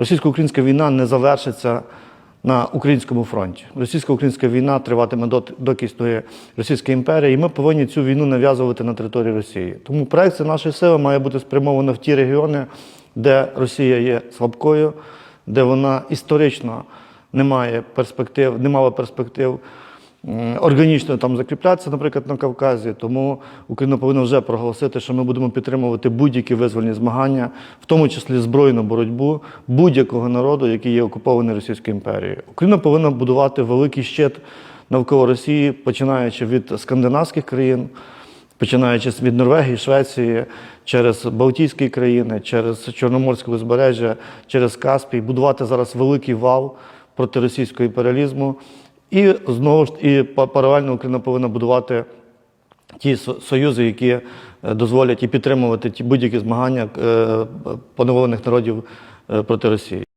російсько-українська війна не завершиться на українському фронті. Російсько-українська війна триватиме доки існує Російська імперія, і ми повинні цю війну нав'язувати на території Росії. Тому проекція нашої сили має бути спрямована в ті регіони, де Росія є слабкою, де вона історично не має перспектив, не мала перспектив органічно там закріплятися, наприклад, на Кавказі. Тому Україна повинна вже проголосити, що ми будемо підтримувати будь-які визвольні змагання, в тому числі збройну боротьбу будь-якого народу, який є окупований Російською імперією. Україна повинна будувати великий щит навколо Росії, починаючи від скандинавських країн. Починаючи від Норвегії, Швеції, через Балтійські країни, через Чорноморське узбережжя, через Каспій, будувати зараз великий вал проти російського імперіалізму. І знову ж і паралельно Україна повинна будувати ті союзи, які е, дозволять і підтримувати ті будь-які змагання е, поневолених народів е, проти Росії.